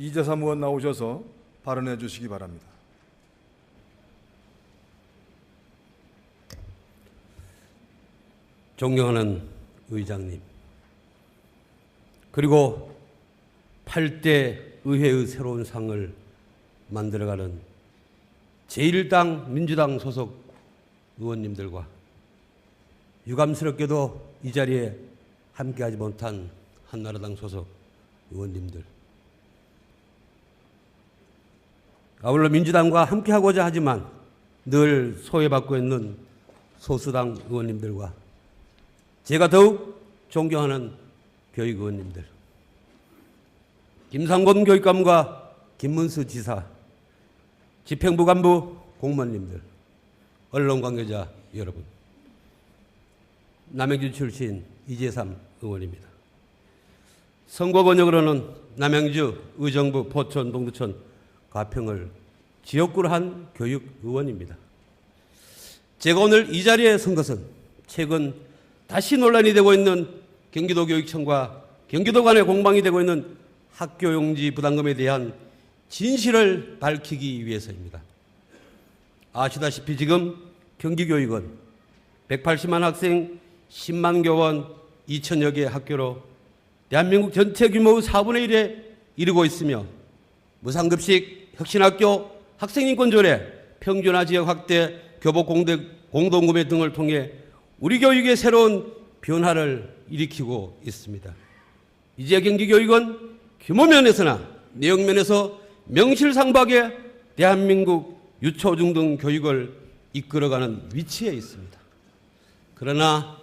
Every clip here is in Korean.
이재삼 의원 나오셔서 발언해 주시기 바랍니다. 존경하는 의장님, 그리고 8대 의회의 새로운 상을 만들어가는 제1당 민주당 소속 의원님들과 유감스럽게도 이 자리에 함께하지 못한 한나라당 소속 의원님들, 아울러 민주당과 함께하고자 하지만 늘 소외받고 있는 소수당 의원님들과 제가 더욱 존경하는 교육 의원님들, 김상곤 교육감과 김문수 지사, 집행부 간부 공무원님들, 언론 관계자 여러분, 남양주 출신 이재삼 의원입니다. 선거 번역으로는 남양주, 의정부, 포천, 동두천, 가평을 지역구로 한 교육 의원입니다. 제가 오늘 이 자리에 선 것은 최근 다시 논란이 되고 있는 경기도 교육청과 경기도 간의 공방이 되고 있는 학교 용지 부담금에 대한 진실을 밝히기 위해서입니다. 아시다시피 지금 경기교육은 180만 학생, 10만 교원, 2천여 개 학교로 대한민국 전체 규모의 4분의 1에 이르고 있으며 무상급식, 혁신학교, 학생인권 조례, 평준화 지역 확대, 교복 공대, 공동구매 등을 통해 우리 교육의 새로운 변화를 일으키고 있습니다. 이제 경기교육은 규모 면에서나 내용 면에서 명실상부하게 대한민국 유초중등 교육을 이끌어가는 위치에 있습니다. 그러나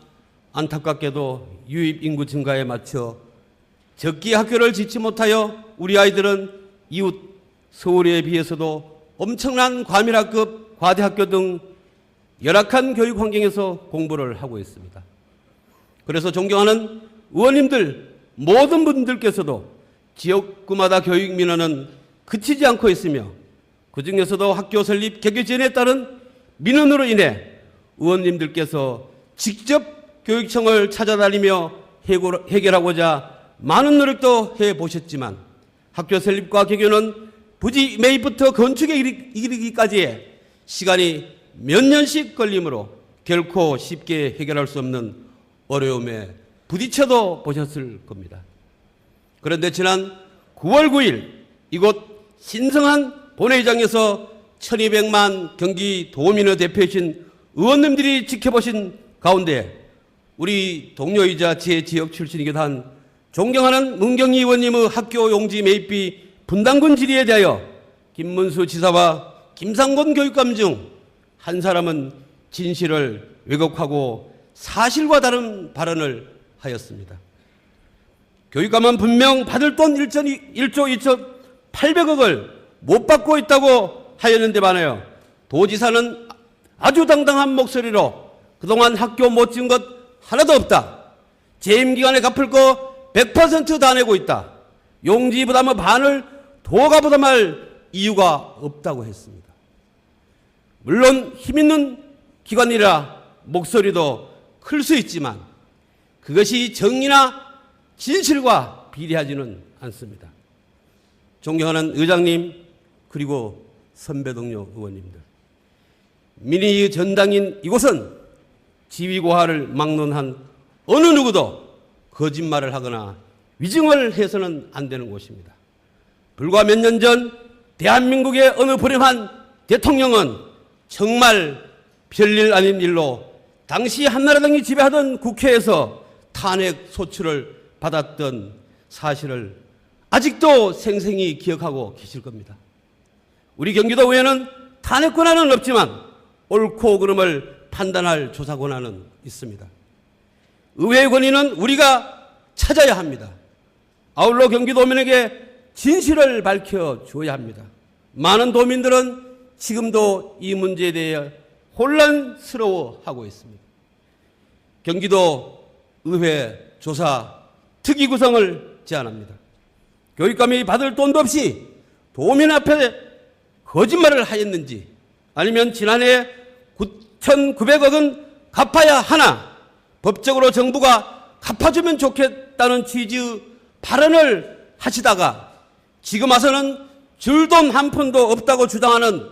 안타깝게도 유입 인구 증가에 맞춰 적기 학교를 짓지 못하여 우리 아이들은 이웃 서울에 비해서도 엄청난 과밀학급 과대학교 등 열악한 교육 환경에서 공부를 하고 있습니다. 그래서 존경하는 의원님들 모든 분들께서도 지역구마다 교육 민원은 그치지 않고 있으며 그 중에서도 학교 설립 개교 지연에 따른 민원으로 인해 의원님들께서 직접 교육청을 찾아다니며 해결하고자 많은 노력도 해 보셨지만 학교 설립과 개교는 부지 매입부터 건축에 이르- 이르기까지의 시간이 몇 년씩 걸리므로 결코 쉽게 해결할 수 없는 어려움에 부딪혀도 보셨을 겁니다. 그런데 지난 9월 9일 이곳 신성한 본회의장에서 1200만 경기 도민의 대표이신 의원님들이 지켜보신 가운데 우리 동료이자 제 지역 출신이기도 한 존경하는 문경희 의원님의 학교 용지 매입비 분담금 질의에 대하여 김문수 지사와 김상곤 교육감 중 한 사람은 진실을 왜곡하고 사실과 다른 발언을 하였습니다. 교육감은 분명 받을 돈 1조 2천 800억을 못 받고 있다고 하였는데 반하여 도지사는 아주 당당한 목소리로 그동안 학교 못 지은 것 하나도 없다. 재임 기간에 갚을 거 100%다 내고 있다. 용지 부담의 반을 도가 부담할 이유가 없다고 했습니다. 물론 힘 있는 기관이라 목소리도 클 수 있지만 그것이 정의나 진실과 비례하지는 않습니다. 존경하는 의장님 그리고 선배 동료 의원님들 민의의 전당인 이곳은 지위고하를 막론한 어느 누구도 거짓말을 하거나 위증을 해서는 안 되는 곳입니다. 불과 몇 년 전 대한민국의 어느 불행한 대통령은 정말 별일 아닌 일로 당시 한나라당이 지배하던 국회에서 탄핵 소추를 받았던 사실을 아직도 생생히 기억하고 계실 겁니다. 우리 경기도 의회는 탄핵 권한은 없지만 옳고 그름을 판단할 조사 권한은 있습니다. 의회 권위는 우리가 찾아야 합니다. 아울러 경기도민에게 진실을 밝혀 줘야 합니다. 많은 도민들은 지금도 이 문제에 대해 혼란스러워하고 있습니다. 경기도 의회 조사 특위 구성을 제안합니다. 교육감이 받을 돈도 없이 도민 앞에 거짓말을 하였는지 아니면 지난해 9,900억은 갚아야 하나 법적으로 정부가 갚아주면 좋겠다는 취지의 발언을 하시다가 지금 와서는 줄돈 한 푼도 없다고 주장하는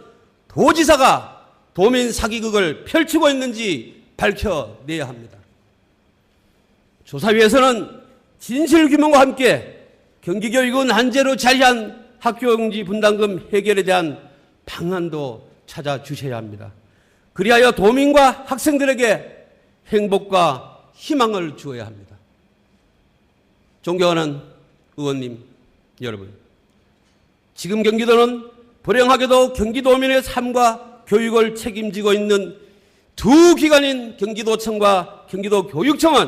도지사가 도민 사기극을 펼치고 있는지 밝혀내야 합니다. 조사위에서는 진실 규명과 함께 경기교육은 한제로 자리한 학교용지 분담금 해결에 대한 방안도 찾아주셔야 합니다. 그리하여 도민과 학생들에게 행복과 희망을 주어야 합니다. 존경하는 의원님 여러분, 지금 경기도는 불행하게도 경기도민의 삶과 교육을 책임지고 있는 두 기관인 경기도청과 경기도교육청은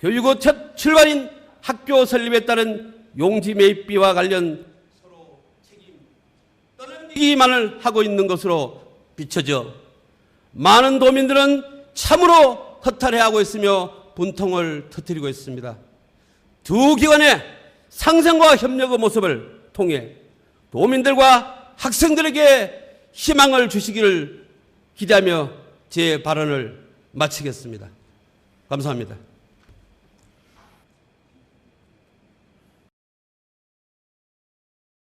교육의 첫 출발인 학교 설립에 따른 용지 매입비와 관련 서로 책임 떠넘기기만을 하고 있는 것으로 비춰져 많은 도민들은 참으로 허탈해하고 있으며 분통을 터뜨리고 있습니다. 두 기관의 상생과 협력의 모습을 통해 도민들과 학생들에게 희망을 주시기를 기대하며 제 발언을 마치겠습니다. 감사합니다.